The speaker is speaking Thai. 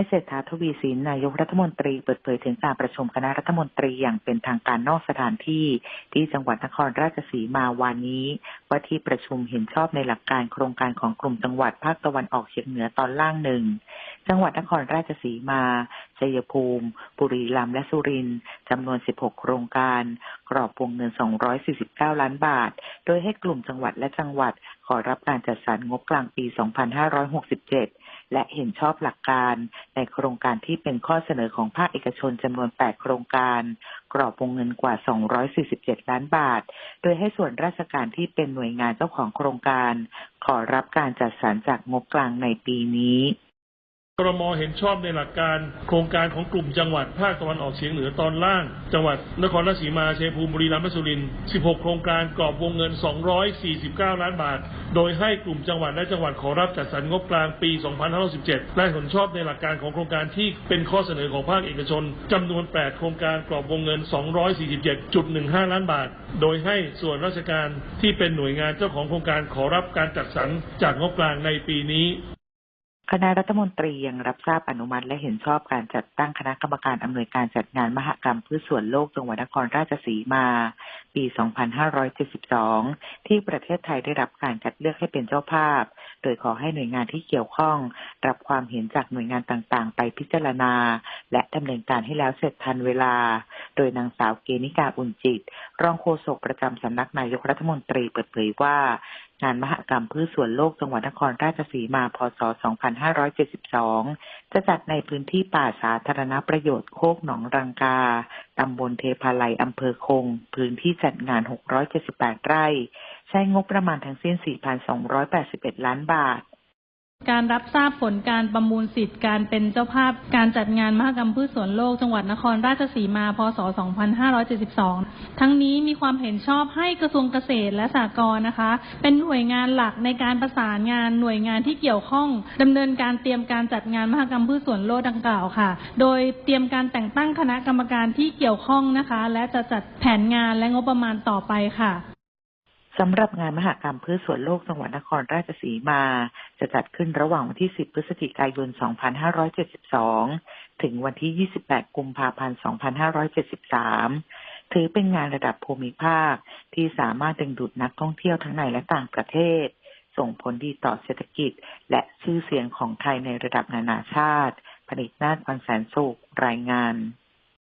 ายเศรษฐาทวีสินนายกรัฐมนตรีเปิดเผยถึงการประชุมคณะรัฐมนตรีอย่างเป็นทางการนอกสถานที่ ที่จังหวัดนครราชสีมาวานนี้ ว่าที่ประชุมเห็นชอบในหลักการโครงการของกลุ่มจังหวัดภาคตะวันออกเฉียงเหนือตอนล่างหนึ่งจังหวัดนครราชสีมาชัยภูมิ บุรีรัมย์และสุรินทร์จำนวน 16 โครงการ กรอบวงเงิน 249 ล้านบาท โดยให้กลุ่มจังหวัดและจังหวัดขอรับการจัดสรรงบกลางปี 2567 และเห็นชอบหลักการในโครงการที่เป็นข้อเสนอของภาคเอกชนจำนวน 8 โครงการ กรอบวงเงินกว่า 247 ล้านบาท โดยให้ส่วนราชการที่เป็นหน่วยงานเจ้าของโครงการ ขอรับการจัดสรรจากงบกลางในปีนี้ รมเห็นชอบในหลักการ โครงการของกลุ่มจังหวัดภาคตะวันออกเฉียงเหนือตอนล่าง จังหวัดนครราชสีมาเชัยภูมิบุรีรัมย์และสุรินทร์16 โครงการกรอบวงเงิน 249 ล้านบาท โดยให้กลุ่มจังหวัดและจังหวัดขอรับจัดสรรงบกลางปี 2567และเห็นชอบในหลักการของโครงการที่เป็นข้อเสนอของภาคเอกชนจำนวน 8 โครงการกรอบวงเงิน 247.15 ล้านบาท โดยให้ส่วนราชการที่เป็นหน่วยงานเจ้าของโครงการขอรับการจัดสรรจากงบกลางในปีนี้ คณะรัฐมนตรียังรับทราบอนุมัติและเห็นชอบการจัดตั้งคณะกรรมการอำนวยการจัดงานมหกรรมพืชสวนโลกจังหวัดนครราชสีมา ปี 2572 ที่ประเทศไทยได้รับการคัดเลือกให้เป็นเจ้าภาพ โดยขอให้หน่วยงานที่เกี่ยวข้อง รับความเห็นจากหน่วยงานต่างๆ ไปพิจารณา และดำเนินการให้แล้วเสร็จทันเวลา โดยนางสาวเกณิกาอุ่นจิต รองโฆษกประจำสำนักนายกรัฐมนตรีเปิดเผยว่า งานมหกรรมพืชสวนโลกจังหวัดนครราชสีมา พศ 2572 จะจัดในพื้นที่ป่าสาธารณประโยชน์โคกหนองรังกา ตำบลเทพาลัย อำเภอคง พื้นที่จัดงาน 678 ไร่ ใช้งบประมาณทั้งสิ้น 4,281 ล้านบาท การรับทราบผลการประมูลสิทธิ์การเป็นเจ้าภาพการจัดงานมหกรรมพืชสวนโลกจังหวัดนครราชสีมา พศ 2572 ทั้งนี้มีความเห็นชอบให้กระทรวงเกษตรและสหกรณ์นะคะ เป็นหน่วยงานหลักในการประสานงานหน่วยงานที่เกี่ยวข้องดำเนินการเตรียมการจัดงานมหกรรมพืชสวนโลกดังกล่าวค่ะ โดยเตรียมการแต่งตั้งคณะกรรมการที่เกี่ยวข้องนะคะ และจะจัดแผนงานและงบประมาณต่อไปค่ะ สำหรับงานมหกรรมพืชสวนโลกจังหวัดนครราชสีมา จะจัดขึ้นระหว่างวันที่ 10 พฤศจิกายน 2572 ถึงวันที่ 28 กุมภาพันธ์ 2573 ถือเป็นงานระดับภูมิภาคที่สามารถดึงดูดนักท่องเที่ยวทั้งในและต่างประเทศ ส่งผลดีต่อเศรษฐกิจ และชื่อเสียงของไทยในระดับนานาชาติ ผลิตนาฏวันแสนสุขรายงาน